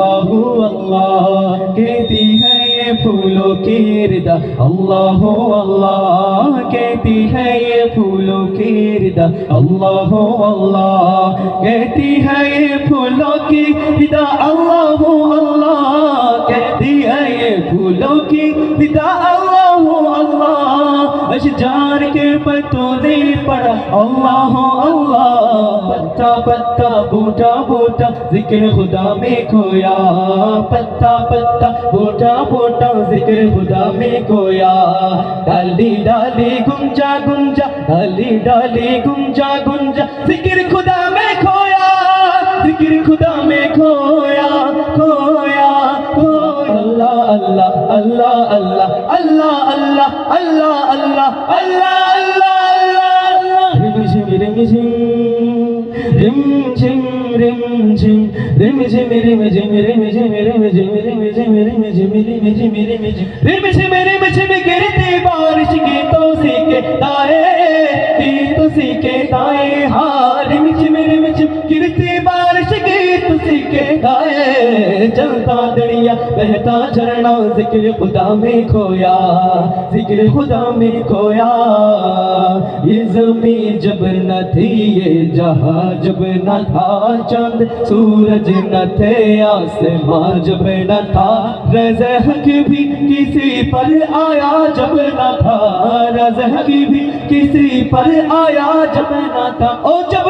আল্লাহু আল্লাহ। কেতি হ্যাঁ ফুলো কেরদা আল্লাহ আল্লাহ, কেতি হ্যাঁ ফুলো কেরদা আল্লাহ আল্লাহ, কেতি হ্যাঁ ফুলো কেরদা আল্লাহ আল্লাহ, কেতি হ্যাঁ ফুলো কেরদা আল্লাহ अल्लाह कहती है ये फूलों की रिदा अल्लाह अल्लाह अशजार के पत्तों ने पड़ा अल्लाह अल्लाह पत्ता पत्ता बूटा बूटा जिक्र खुदा में खोया पत्ता पत्ता बूटा बूटा जिक्र खुदा में खोया डाली डाली गुंजा गुंजा डाली डाली गुंजा गुंजा जिक्र खुदा अल्लाह अल्लाह अल्लाह अल्लाह अल्लाह अल्लाह अल्लाह अल्लाह अल्लाह अल्लाह रिम झिम रिम झिम रिम झिम रिम झिम रिम झिम रिम झिम रिम झिम रिम झिम रिम झिम रिम झिम रिम झिम रिम झिम रिम झिम रिम झिम गिरती बारिश की तो सीके ताए की तो सीके ताए हाँ रिम झिम रिम झिम गिरती बारिश की तो सीके ताए चलता दरिया बहता झरना, ज़िक्र खुदा में खोया, ज़िक्र खुदा में खोया। ये ज़मीन जब न थी, ये जहाँ जब न था, चंद सूरज न थे आसमां जब न था, रजहक भी किसी पर आया जब न था, रजहक भी किसी पर आया जब न था। ओ जब